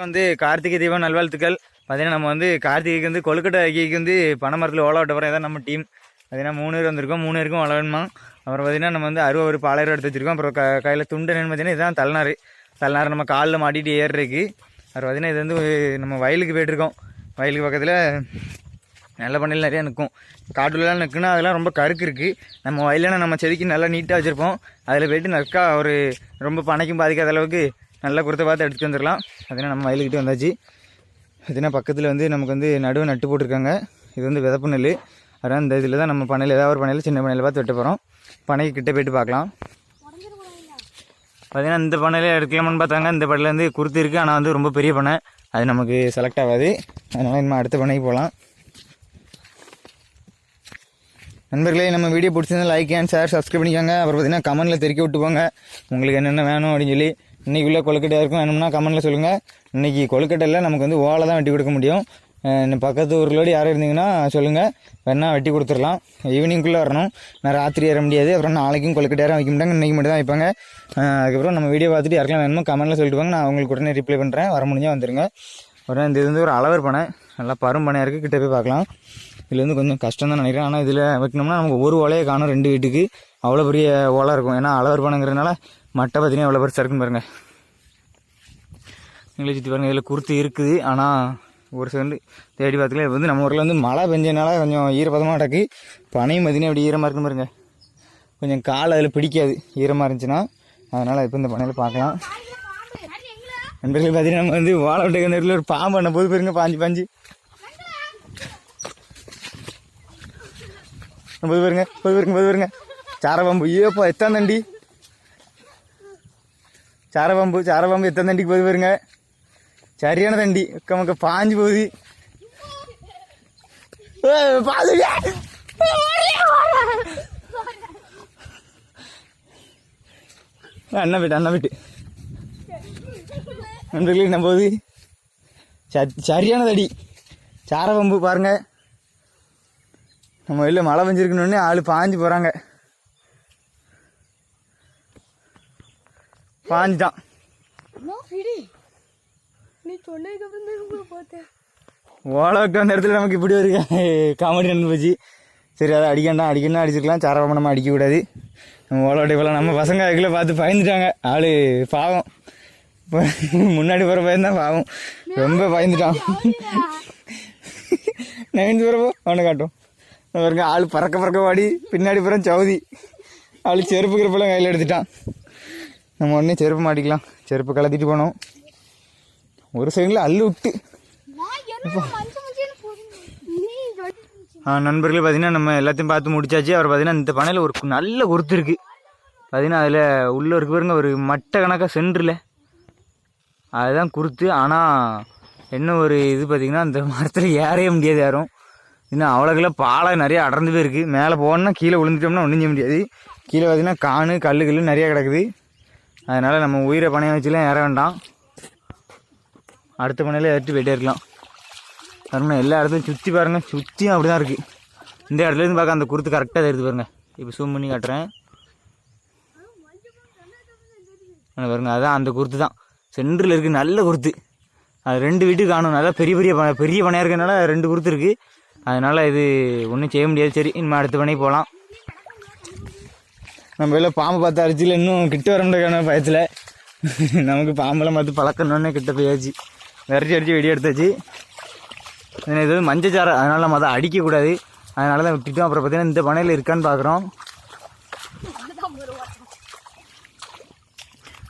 வந்து கார்த்திகை தீபம் நல்வாழ்த்துக்கள். பார்த்தீங்கன்னா நம்ம வந்து கார்த்திகைக்கு வந்து கொழுக்கட்டை அக்கிக்கு வந்து பனைமரத்தில் ஓலா விட்ட போகிறோம் இதான் நம்ம டீம். பார்த்தீங்கன்னா மூணு பேர் வந்திருக்கோம். மூணு பேருக்கும் வளரணுமா அப்புறம் பார்த்தீங்கன்னா நம்ம வந்து அறுபது ஒரு பாலையர் எடுத்து வச்சிருக்கோம். அப்புறம் க கையில் துண்டு என்னன்னு பார்த்தீங்கன்னா இதுதான் தலனார் தலனார் நம்ம காலில் மாட்டிட்டு ஏறுறதுக்கு. அப்புறம் பார்த்தீங்கன்னா இது வந்து நம்ம வயலுக்கு போயிட்டுருக்கோம். வயலுக்கு பக்கத்தில் நல்ல பண்ணையில் நிறையா நிற்கும் காட்டுலலாம் நிற்குன்னா அதெல்லாம் ரொம்ப கருக்கு இருக்குது நம்ம வயலான நம்ம செதுக்கி நல்லா நீட்டாக வச்சுருப்போம். அதில் போயிட்டு நற்கா ஒரு ரொம்ப பனைக்கும் பாதிக்காத அளவுக்கு நல்லா கொடுத்த பார்த்து எடுத்துகிட்டு வந்துடலாம். அதனால் நம்ம வயலுக்கிட்டே வந்தாச்சு. பார்த்தீங்கன்னா பக்கத்தில் வந்து நமக்கு வந்து நடுவு நட்டு போட்டிருக்காங்க. இது வந்து விதப்பு நெல் அதனால் இந்த இதில் தான் நம்ம பண்ணையில் ஏதாவது ஒரு பண்ணையில் சின்ன பண்ணையில் பார்த்து வெட்ட போகிறோம் பனைக்கு கிட்ட போயிட்டு பார்க்கலாம். பார்த்தீங்கன்னா இந்த பண்ணையில் எடுக்கலாமான்னு பார்த்தாங்க. இந்த பண்ணையில் வந்து குருத்து இருக்குது ஆனால் வந்து ரொம்ப பெரிய பண்ணை. அது நமக்கு செலக்ட் ஆகாது. அதனால் நம்ம அடுத்த பண்ணைக்கு போகலாம். நண்பர்களே நம்ம வீடியோ பிடிச்சிருந்தா லைக் அண்ட் ஷேர் சப்ஸ்கிரைப் பண்ணிக்கோங்க. அப்புறம் பார்த்தீங்கன்னா கமெண்ட்டில் தெரிக்க விட்டு போங்க உங்களுக்கு என்னென்ன வேணும் அப்படின்னு சொல்லி இன்றைக்குள்ளே கொழுக்கட்டையாக இருக்கும் வேணும்னா கமெண்ட்டில் சொல்லுங்கள் இன்றைக்கி கொழுக்கட்டையில் நமக்கு வந்து ஓலை தான் வெட்டி கொடுக்க முடியும். பக்கத்து ஊர்களோடு யாரும் இருந்தீங்கன்னா சொல்லுங்கள் வேணால் வெட்டி கொடுத்துடலாம். ஈவினிங்குள்ளே வரணும். நான் ராத்திரி ஏற முடியாது. அப்புறம் நாளைக்கும் கொழுக்கட்டை யாரும் வைக்க மாட்டாங்க. இன்றைக்கி மட்டும் தான் வைப்பாங்க அதுக்கப்புறம் நம்ம வீடியோ பார்த்துட்டு யாருக்கெல்லாம் வேணுமோ கமெண்ட்டில் சொல்லிட்டு நான் உங்களுக்கு உடனே ரிப்ளை பண்ணுறேன் வர முடிஞ்சால் வந்துடுங்க அப்புறம் இந்த இது வந்து ஒரு அளவர் பனை. நல்லா பரும் பனையாக இருக்குது கிட்ட போய் பார்க்கலாம். இதில் வந்து கொஞ்சம் கஷ்டம் தான் நினைக்கிறேன். ஆனால் இதில் வைக்கணும்னா நமக்கு ஒரு ஓலையை காணும் ரெண்டு வீட்டுக்கு. அவ்வளோ பெரிய ஓலை இருக்கும். ஏன்னா அளவர் பனைங்கிறதுனால மட்டை பார்த்தீங்கன்னா எவ்வளோ பெருசாக இருக்குன்னு பாருங்கள் எங்களை சுற்றி பாருங்கள் இதில் குருத்து இருக்குது. ஆனால் ஒரு செகண்டு தேடி பார்த்துக்கல இது வந்து நம்ம ஊரில் வந்து மழை பெஞ்சதுனால கொஞ்சம் ஈரப்பதமாக கிடக்கு. பனையும் பார்த்தீங்கன்னா இப்படி ஈரமாக இருக்குன்னு பாருங்க. கொஞ்சம் கால் அதில் பிடிக்காது. ஈரமாக இருந்துச்சுன்னா அதனால் இப்போ இந்த பனையில் பார்க்கலாம். நண்பர்கள் பார்த்தீங்கன்னா நம்ம வந்து வாழை விட்டு நேரத்தில் ஒரு பாம்பு பண்ண போது பாருங்க பாஞ்சு பாஞ்சு. போது பாருங்க போது பாருங்க போது பாருங்க. சாரபாம்பு ஐயோப்பா எத்தான் தண்டி? சாரபாம்பு சாரபாம்பு எத்தனை தண்டிக்கு போகுது பாருங்க சரியான தண்டி அக்க மக்க பாஞ்சு போகுது ஏய், பாதுங்க. அண்ணா வீட்டு அண்ணா வீட்டு நண்பர்களே என்ன போகுது ச- சரியான தடி சாரபாம்பு பாருங்க நம்ம வெளில மழை பெஞ்சிருக்கணுன்னே ஆள் பாஞ்சு போகிறாங்க பாஞ்சுட்டான் நீ சொன்னதுக்கு அப்புறம் தான் உங்களை பார்த்தேன். இடத்துல நமக்கு இப்படி ஒரு காமெடி நடந்து போச்சு. சரி அதை அடிக்கண்டா அடிக்கணும் அடிச்சிருக்கலாம். சாரபாம்பு நம்ம அடிக்கக்கூடாது. நம்ம ஓலை வைக்கலாம் நம்ம பசங்க அதுக்குள்ள பார்த்து பயந்துட்டாங்க. ஆள் பாவம். முன்னாடி போகிற பையன் தான் பாவம். ரொம்ப பயந்துட்டான். நைந்து போகிறப்போ அவனை காட்டும் பாருங்க ஆள் பறக்க பறக்க வாடி பின்னாடி புறம் சவுதி. ஆள் செருப்பு கிருப்பெல்லாம் கையில் எடுத்துட்டான். நம்ம உடனே செருப்பு மாட்டிக்கலாம். செருப்பு கலத்திட்டு போனோம். ஒரு சைடில் அள்ளு விட்டு. நண்பர்களே பார்த்தீங்கன்னா நம்ம எல்லாத்தையும் பார்த்து முடிச்சாச்சு. அவர் பார்த்தீங்கன்னா இந்த பனையில் ஒரு நல்ல குருத்து இருக்குது பார்த்தீங்கன்னா அதில் உள்ள இருக்கு பாருங்க ஒரு மட்டை கணக்காக சென்றில். அதுதான் குருத்து. ஆனால் என்ன ஒரு இது பார்த்தீங்கன்னா அந்த மரத்தில் ஏறவே முடியாது யாரும். இன்னும் அவ்வளோக்கெல்லாம் பாலை நிறைய அடர்ந்து போயிருக்கு. மேலே போகணுன்னா கீழே விழுந்துட்டோம்னா ஒன்றும் செய்ய முடியாது. கீழே பார்த்தீங்கன்னா காணு கல் கல் நிறையா கிடக்குது. அதனால் நம்ம உயிரை பணைய வச்சுலாம் ஏற வேண்டாம். அடுத்த பணையில் ஏறிட்டு போயிட்டே இருக்கலாம். பாருங்க எல்லா இடத்துலையும் சுற்றி பாருங்கள் சுற்றியும் அப்படி தான் இருக்குது இந்த இடத்துல இருந்து பார்க்க அந்த குருத்து கரெக்டாக தெரியுது பாருங்கள் இப்போ ஜூம் பண்ணி காட்டுறேன். பாருங்கள் அதான் அந்த குருத்து தான். சென்டரில் இருக்குது நல்ல குருத்து. அது ரெண்டு வீட்டுக்கு காணும். நல்லா பெரிய பெரிய ப- பெரிய பனையாக இருக்கிறதுனால ரெண்டு குருத்து இருக்குது அதனால் இது ஒன்றும் செய்ய முடியாது. சரி இனிமேல் அடுத்த பனைக்கு போகலாம் நம்ம எல்லாம் பாம்பு பார்த்து அரிச்சியில் இன்னும் கிட்ட வர முடியாத பயத்தில். நமக்கு பாம்பெல்லாம் பார்த்து பழக்கணுன்னே கிட்ட போயாச்சு விரட்டி அடித்து வெடி எடுத்தாச்சு. ஏன்னா இது வந்து மஞ்சச்சாரம் அதனால் நம்ம அதை அடிக்கக்கூடாது. அதனால தான் விட்டுட்டோம். அப்புறம் பார்த்தீங்கன்னா இந்த பனையில் இருக்கான்னு பார்க்குறோம்.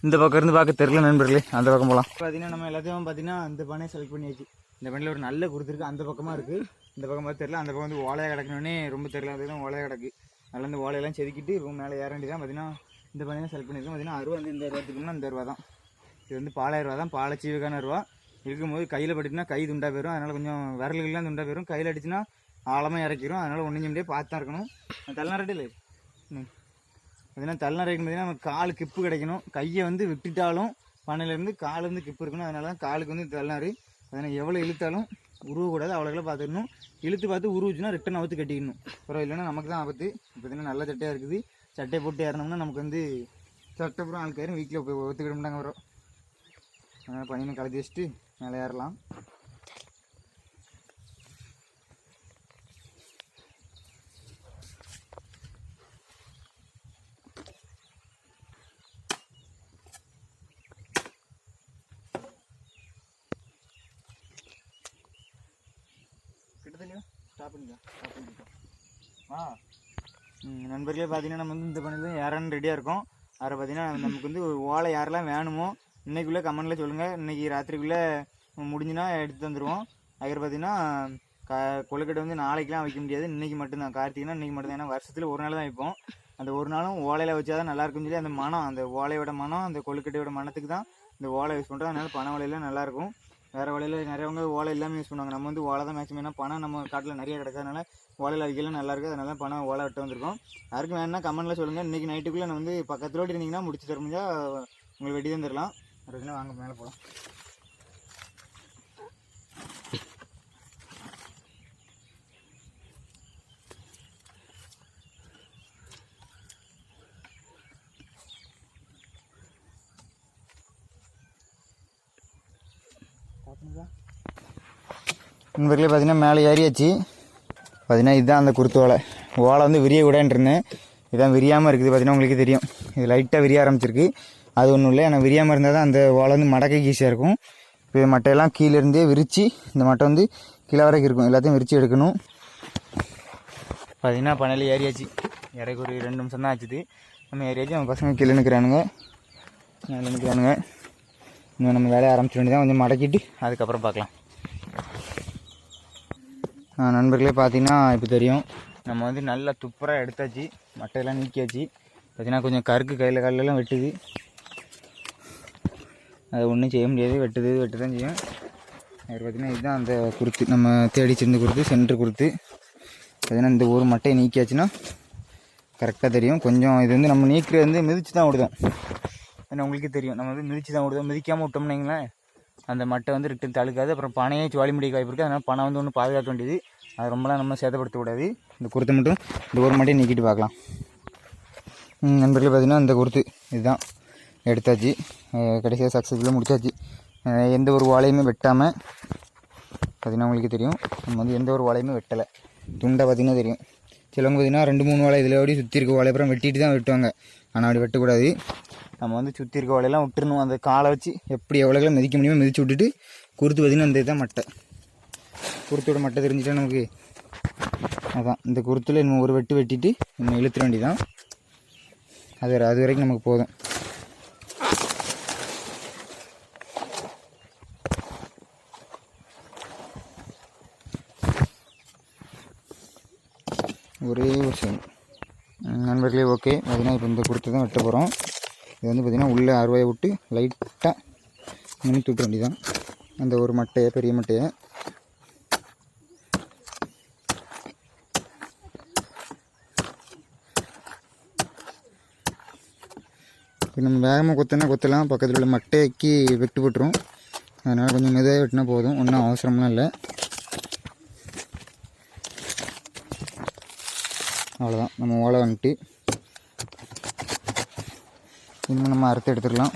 இந்த பக்கம் இருந்து பார்க்க தெரியல நண்பர்களே. அந்த பக்கம் போகலாம் பார்த்தீங்கன்னா நம்ம எல்லாத்தையும் பார்த்தீங்கன்னா இந்த பனையை செலக்ட் பண்ணியாச்சு. இந்த பனையில் ஒரு நல்ல கொடுத்துருக்கு அந்த பக்கமாக இருக்குது இந்த பக்கம் பார்த்து தெரியல. அந்த பக்கம் வந்து ஓலையாக கிடக்கணுன்னே ரொம்ப தெரியல. அதுதான் ஓலையாக கிடக்கு. நல்லா இந்த ஓலையெல்லாம் செதுக்கிட்டு இப்போ மேலே ஏற வேண்டியதான் பார்த்தீங்கன்னா இந்த பனையை செலக்ட் பண்ணியிருக்கோம் பார்த்தீங்கன்னா அருவா வந்து இந்த ரூபாத்துக்குன்னா இந்த ரூபா தான். இது வந்து பாலாயிரம் ரூபா தான். பாலை சீவுக்கான ரூபா. இருக்கும்போது கையில் பட்டுச்சுன்னா கை துண்டா போயிடும் அதனால் கொஞ்சம் விரல்கள்லாம் துண்டா போயிடும் கையில் அடிச்சுன்னா ஆழமாக இறக்கிடும் அதனால் ஒன்றும் முடியாது பார்த்து தான் இருக்கணும் தள்ளநரட்டு இல்லை ம். பார்த்தீங்கன்னா தள்ளநரைக்கு பார்த்தீங்கன்னா நம்ம கால் கிப்பு கிடைக்கணும். கையை வந்து விட்டுட்டாலும் பண்ணையிலேருந்து காலேருந்து கிப்பு இருக்கணும். அதனால தான் காலுக்கு வந்து தள்ளநாறு அதனால் எவ்வளோ இழுத்தாலும் உருவக்கூடாது அவ்வளோக்கெல்லாம் பார்த்துக்கணும். இழுத்து பார்த்து உருவுச்சுன்னா ரிட்டன் அவுத்து கட்டிக்கணும். அப்புறம் இல்லைன்னா நமக்கு தான் ஆபத்து. பார்த்தீங்கன்னா நல்ல சட்டையாக இருக்குது. சட்டை போட்டு ஏறினோம்னா நமக்கு வந்து சட்டை அப்புறம் வீட்டில் போய் ஒத்துக்கிட மாட்டாங்க வரும் அதனால் பையனை கலத்தி வச்சுட்டு மேலே ஏறலாம். ஸ்டாப் பண்ணிக்கோ ஸ்டாப் பண்ணிக்கோ. ஆ நண்பர்களே பார்த்தீங்கன்னா நம்ம வந்து இந்த பண்ணியில் யாரான்னு ரெடியாக இருக்கோம் அதில் பார்த்தீங்கன்னா நமக்கு வந்து ஒரு ஓலை யாரெல்லாம் வேணுமோ இன்றைக்குள்ளே கமெண்டில் சொல்லுங்கள் இன்னைக்கு ராத்திரிக்குள்ளே முடிஞ்சுன்னா எடுத்து தந்துடுவோம் அதுக்கப்புறம் பார்த்தீங்கன்னா க கொழுக்கட்டை வந்து நாளைக்கெலாம் வைக்க முடியாது. இன்றைக்கி மட்டும்தான். கார்த்திகைனா இன்றைக்கி மட்டும்தான். ஏன்னா வருஷத்தில் ஒரு நாள் தான் வைப்போம். அந்த ஒரு நாளும் ஓலையில் வச்சா தான் நல்லா இருக்கும்னு சொல்லி அந்த மனம் அந்த ஓலையோட மனம் அந்த கொழுக்கட்டையோட மனத்துக்கு தான் இந்த ஓலை யூஸ் பண்ணுறோம் அதனால் பனை ஓலையில் நல்லாயிருக்கும் வேறு வலையில் நிறையவங்க ஓலை எல்லாமே யூஸ் பண்ணுவாங்க. நம்ம வந்து ஓலை தான் மேக்ஸிமம் ஏன்னா பணம் நம்ம காட்டில் நிறைய கிடைக்கிறதுனால ஓலையில் வைக்கலாம் நல்லா இருக்குது அதனால தான் பணம் ஓலை விட்டு வந்திருக்கோம். யாருக்கும் வேணும்னா கமெண்ட்டில் சொல்லுங்கள் இன்றைக்கி நைட்டுக்குள்ளே நான் வந்து பக்கத்துலோடு இருந்தீங்கன்னா முடிச்சு தர முடிஞ்சால் உங்களுக்கு வெட்டி தந்துடலாம் அதுக்குன்னா வாங்க மேலே போகலாம் நண்பர்களே பார்த்தீங்கன்னா மேலே ஏறியாச்சு. பார்த்தீங்கன்னா இதுதான் அந்த குருத்து ஓலை. ஓலை வந்து விரிய விடான்னு இருந்தேன். இதான் விரியாமல் இருக்குது பார்த்தீங்கன்னா உங்களுக்கு தெரியும். இது லைட்டாக விரிய ஆரம்பிச்சிருக்கு. அது ஒன்றும் இல்லை ஆனால் விரியாமல் இருந்தால் தான் அந்த ஓலை வந்து மடக்க ஈஸியாக இருக்கும். இப்போ மட்டையெல்லாம் கீழே இருந்தே விரித்து இந்த மட்டை வந்து கீழே வரைக்கும் இருக்கும். எல்லாத்தையும் விரித்து எடுக்கணும். பார்த்தீங்கன்னா பனையில் ஏறியாச்சு. இறக்கு ஒரு ரெண்டு நிமிஷம் தான் ஆச்சுது. நம்ம ஏறியாச்சு நம்ம பசங்க கீழே நிற்கிறானுங்க மேலே நிற்கிறானுங்க இன்னும் நம்ம வேலையை ஆரம்பிச்சிட வேண்டியதான் கொஞ்சம் மடக்கிட்டு அதுக்கப்புறம் பார்க்கலாம். நண்பர்களே பார்த்தீங்கன்னா இப்போ தெரியும். நம்ம வந்து நல்லா துப்புராக எடுத்தாச்சு. மட்டையெல்லாம் நீக்கியாச்சு. பார்த்தீங்கன்னா கொஞ்சம் கருக்கு கையில் காலெல்லாம் வெட்டுது. அது ஒன்றும் செய்ய முடியாது. வெட்டுது வெட்டு தான் செய்யும். அது பார்த்தீங்கன்னா இதுதான் அந்த குருத்து. நம்ம தேடி சிறந்து குருத்து சென்ட்ரு குருத்து. பார்த்தீங்கன்னா இந்த ஒரு மட்டையை நீக்கியாச்சுன்னா கரெக்டாக தெரியும். கொஞ்சம் இது வந்து நம்ம நீக்கிறது வந்து மிதிச்சு தான் விடுதோம் ஏன்னா உங்களுக்கு தெரியும். நம்ம வந்து மிதிச்சு தான் விடுதோம் மிதிக்காமல் விட்டோம்னீங்களேன் அந்த மட்டை வந்து ரிட்டன் தழுக்காது. அப்புறம் பனையே சுவாலி முடிக்க வாய்ப்பு இருக்குது அதனால் பணம் வந்து ஒன்று பாதுகாக்க வேண்டியது. அது ரொம்பலாம் நம்ம சேதப்படுத்தக்கூடாது இந்த குருத்து மட்டும் இந்த ஒரு மட்டும் நீக்கிட்டு பார்க்கலாம். நண்பர்களே பார்த்தீங்கன்னா இந்த குருத்து இதுதான். எடுத்தாச்சு. கடைசியாக சக்ஸஸ்ஃபுல்லாக முடிச்சாச்சு. எந்த ஒரு வாழையுமே வெட்டாமல் பார்த்தீங்கன்னா உங்களுக்கு தெரியும். நம்ம வந்து எந்த ஒரு வாழையுமே வெட்டலை. துண்டை பார்த்திங்கன்னா தெரியும். சிலவங்க பார்த்தீங்கன்னா ரெண்டு மூணு வாழை இதில் அப்படி சுற்றி இருக்க வாழை அப்புறம் வெட்டிட்டு தான் வெட்டுவாங்க. ஆனால் அப்படி வெட்டக்கூடாது. நம்ம வந்து சுற்றி இருக்க வலையெல்லாம் விட்டுருணும் அந்த காலை வச்சு எப்படி எவ்வளோக்கெல்லாம் மிதிக்க முடியுமோ மிதிச்சு விட்டுட்டு குறுத்து பார்த்தீங்கன்னா அந்த இதுதான் மட்டை. குருத்தோட மட்டை தெரிஞ்சுட்டா நமக்கு அதான். இந்த குருத்தில் இன்னும் ஒரு வெட்டு வெட்டிட்டு இன்னும் இழுத்துற வேண்டியதான் அது அது வரைக்கும் நமக்கு போதும். ஒரே ஒரு செகண்ட் நண்பர்களே ஓகே பார்த்தீங்கன்னா இப்போ இந்த குருத்து தான் வெட்ட போகிறோம் இது வந்து பார்த்திங்கன்னா உள்ளே அறுவையை விட்டு லைட்டாக நுணுக்கி விட்ட வேண்டியதான் அந்த ஒரு மட்டையை பெரிய மட்டையை. இப்போ நம்ம வேகமாக கொத்தினா கொத்தலாம். பக்கத்தில் உள்ள மட்டைக்கு வெட்டு போட்டுரும். அதனால் கொஞ்சம் மெதுவாக வெட்டினா போதும். ஒன்றும் அவசரம்லாம் இல்லை. அவ்வளோதான் நம்ம ஓலை வந்துட்டு இன்னும் நம்ம அறுத்து எடுத்துக்கலாம்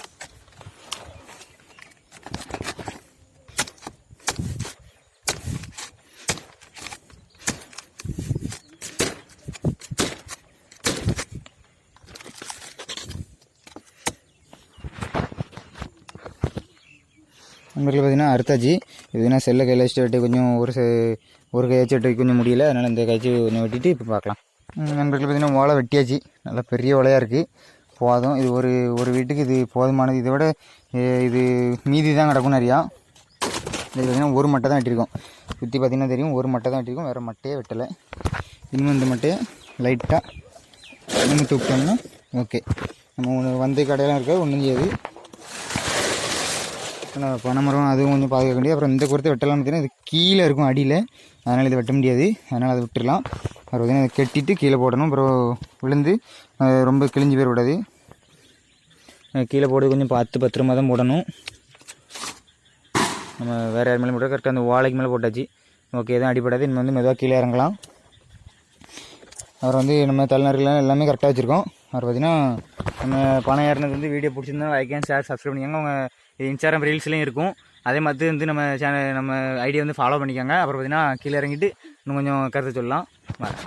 நண்பர்கள் பார்த்தீங்கன்னா அறுத்தாச்சு. இதுனா செல்லை கையில் வச்சுட்டு வெட்டி கொஞ்சம் ஒரு செ- ஒரு கை வச்சு வெட்டி கொஞ்சம் முடியல. அதனால் இந்த கைச்சு கொஞ்சம் வெட்டிட்டு இப்போ பார்க்கலாம். நண்பர்கள் பார்த்தீங்கன்னா ஓலை வெட்டியாச்சு. நல்லா பெரிய ஓலையாக இருக்குது போதும். இது ஒரு ஒரு வீட்டுக்கு இது போதுமானது. இதை விட இது மீதி தான் கிடக்கும் நிறையா. இது பார்த்தீங்கன்னா ஒரு மட்டை தான் வெட்டியிருக்கோம் சுற்றி பார்த்தீங்கன்னா தெரியும் ஒரு மட்டை தான் வெட்டியிருக்கோம் வேறு மட்டையே வெட்டலை. இன்னும் இந்த மட்டையை லைட்டாக நிமித்து விட்டோம்னா ஓகே நம்ம ஒன்று வந்து கடையெல்லாம் இருக்க ஒன்றும் செய்யாது. ஆனால் பனைமரம் அதுவும் கொஞ்சம் பாதுகாக்க வேண்டியது. அப்புறம் இந்த குரத்தை வெட்டலாம் பார்த்தீங்கன்னா இது கீழே இருக்கும் அடியில். அதனால் இதை வெட்ட முடியாது. அதனால் அதை விட்டுடலாம் அப்புறம் பார்த்தீங்கன்னா அதை கட்டிட்டு கீழே போடணும். அப்புறம் விழுந்து ரொம்ப கிழிஞ்சு போயிட விடாது கீழே போட்டு கொஞ்சம் பார்த்து பத்திரமா தான் போடணும். நம்ம வேறு யார் மேலே போட்டால் கரெக்டாக அந்த வாழைக்கு மேலே போட்டாச்சு. ஓகே எதுவும் அடிப்படாது இன்னும் வந்து மெதுவாக கீழே இறங்கலாம். அப்புறம் வந்து நம்ம தலைநர்கள்லாம் எல்லாமே கரெக்டாக வச்சுருக்கோம். அப்புறம் பார்த்தீங்கன்னா நம்ம பணம் ஏறினது வந்து வீடியோ பிடிச்சிருந்தா லைக் ஷேர் சப்ஸ்கிரைப் பண்ணிக்கோங்க. உங்கள் இன்ஸ்டாகிராம் ரீல்ஸ்லேயும் இருக்கும். அதே மாதிரி வந்து நம்ம சேனல் நம்ம ஐடியா வந்து ஃபாலோ பண்ணிக்கோங்க. அப்புறம் பார்த்தீங்கன்னா கீழே இறங்கிட்டு இன்னும் கொஞ்சம் கருத்து சொல்லலாம். வரேன்